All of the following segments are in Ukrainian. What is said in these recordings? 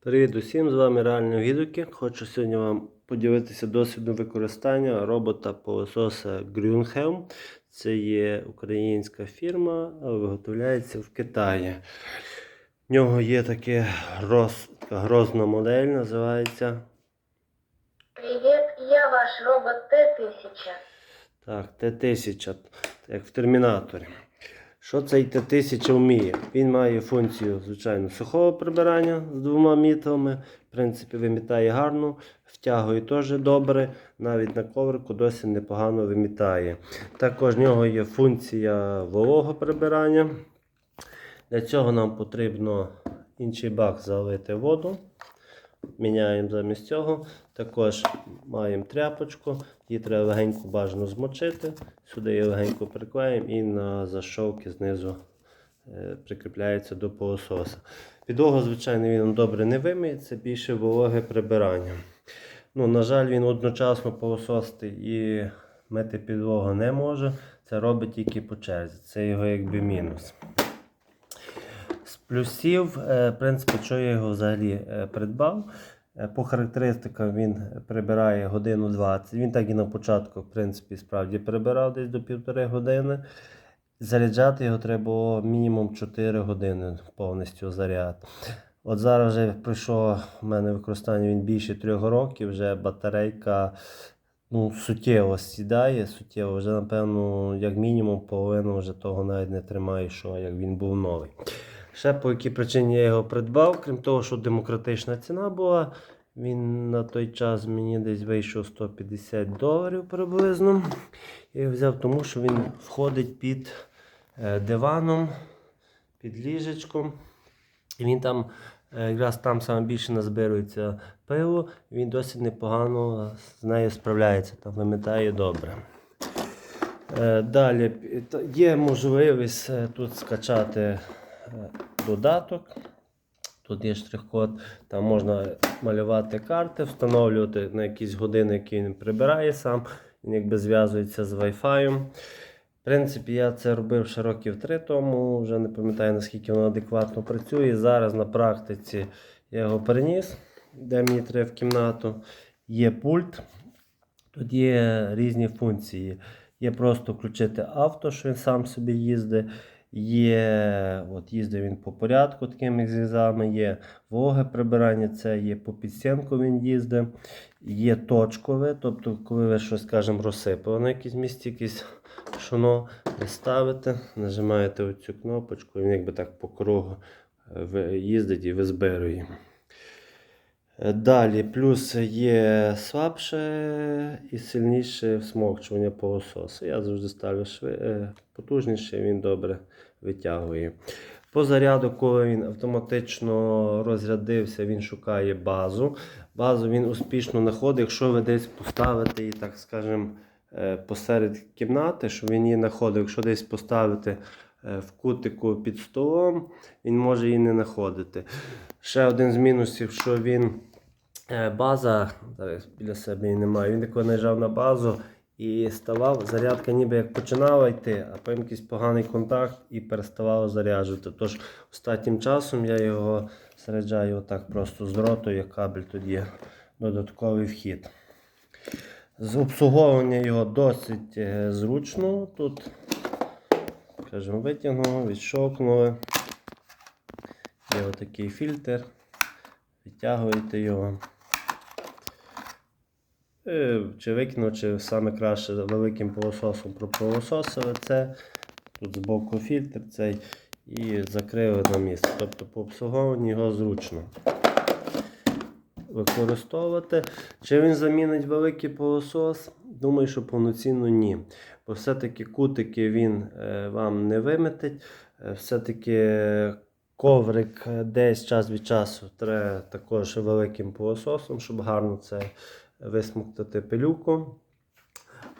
Привіт усім! З вами Реальні відгуки. Хочу сьогодні вам поділитися досвідом використання робота пилососа Grünhelm. Це є українська фірма, але виготовляється в Китаї. В нього є таке гроз, така грозна модель, називається Привет, я ваш робот Т-1000. так, Т-1000, як в термінаторі. Що цей Т-1000 вміє? Він має функцію, звичайно, сухого прибирання з двома мітлами. В принципі, вимітає гарно, втягує теж добре. Навіть на коврику досить непогано вимітає. Також в нього є функція вологого прибирання. Для цього нам потрібно інший бак залити воду. Міняємо замість цього. Також маємо тряпочку, її треба легенько бажано змочити. Сюди її легенько приклеїмо і на зашовки знизу е, прикріпляється до пилососа. Підлогу, звичайно, він добре не вимиє, це більше вологе прибирання. Ну, на жаль, він одночасно пилососити і мити підлогу не може. Це робить тільки по черзі. Це його якби мінус. Плюсів, е, в принципі, що я його взагалі е, придбав. Е, По характеристикам він прибирає годину 20. Він так і на початку, в принципі, справді прибирав десь до півтори години. Заряджати його треба було мінімум 4 години повністю заряд. От зараз вже пройшло в мене використання він більше 3 років, вже батарейка ну, суттєво сідає, суттєво, вже, напевно, як мінімум половину вже того навіть не тримає, що як він був новий. Ще по якій причині я його придбав, крім того, що демократична ціна була. Він на той час мені десь вийшов 150 доларів приблизно. Я його взяв, тому що він входить під е, диваном, під ліжечком. І він там, е, якраз там саме більше назбирується пиво, він досить непогано з нею справляється, там вимітає добре. Е, Далі є можливість тут скачати додаток. Тут є штрих-код, там можна малювати карти, встановлювати на якісь години, які він прибирає сам. Він якби зв'язується з Wi-Fi. В принципі, я це робив ще років три тому, вже не пам'ятаю наскільки воно адекватно працює. Зараз на практиці я його переніс, де мені треба в кімнату. Є пульт. Тут є різні функції. Є просто включити авто, що він сам собі їздить. Є, от їздив він по порядку такими зрізами, є вологе прибирання, це є по підстінку він їздить, є точкове, тобто, коли ви щось, скажімо, розсипали на якійсь місці, якесь шоно, ви ставите, нажимаєте оцю кнопочку, він якби так по кругу е, їздить і визбирує. Е, Далі, плюс є слабше і сильніше всмокчування пилососу. Я завжди ставлю шви... е, потужніше, він добре витягує. По заряду, коли він автоматично розрядився, він шукає базу. Базу він успішно знаходить, якщо ви десь поставите її, так скажемо, е, посеред кімнати, що він її знаходить. Якщо десь поставити е, в кутику під столом, він може її не знаходити. Ще один з мінусів, що він е, база, зараз біля себе її немає, він коли наїжджав на базу і ставав, зарядка ніби як починала йти, а потім якийсь поганий контакт і переставало заряджувати. Тож останнім часом я його заряджаю отак просто з дроту, як кабель тут є додатковий вхід. З обслуговування його досить е, зручно. Тут, скажімо, витягнули, відшовкнули. Є отакий фільтр. Відтягуєте його. Е, Чи викинув, чи саме краще великим пилососом пропилососили це. Тут збоку фільтр цей і закрили на місце. Тобто по обслуговуванню його зручно використовувати. Чи він замінить великий пилосос? Думаю, що повноцінно ні. Бо все-таки кутики він е, вам не виметить. Е, Все-таки коврик е, десь час від часу треба також великим пилососом, щоб гарно це висмоктати пилюку.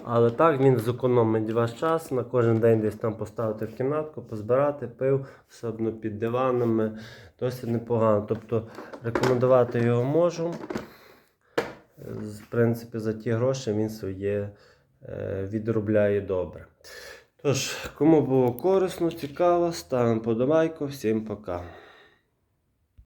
Але так він зекономить ваш час на кожен день десь там поставити в кімнатку, позбирати пив, особливо під диванами. Досить непогано. Тобто рекомендувати його можу. В принципі, за ті гроші він своє е, відробляє добре. Тож, кому було корисно, цікаво, ставимо подобайку. Всім пока.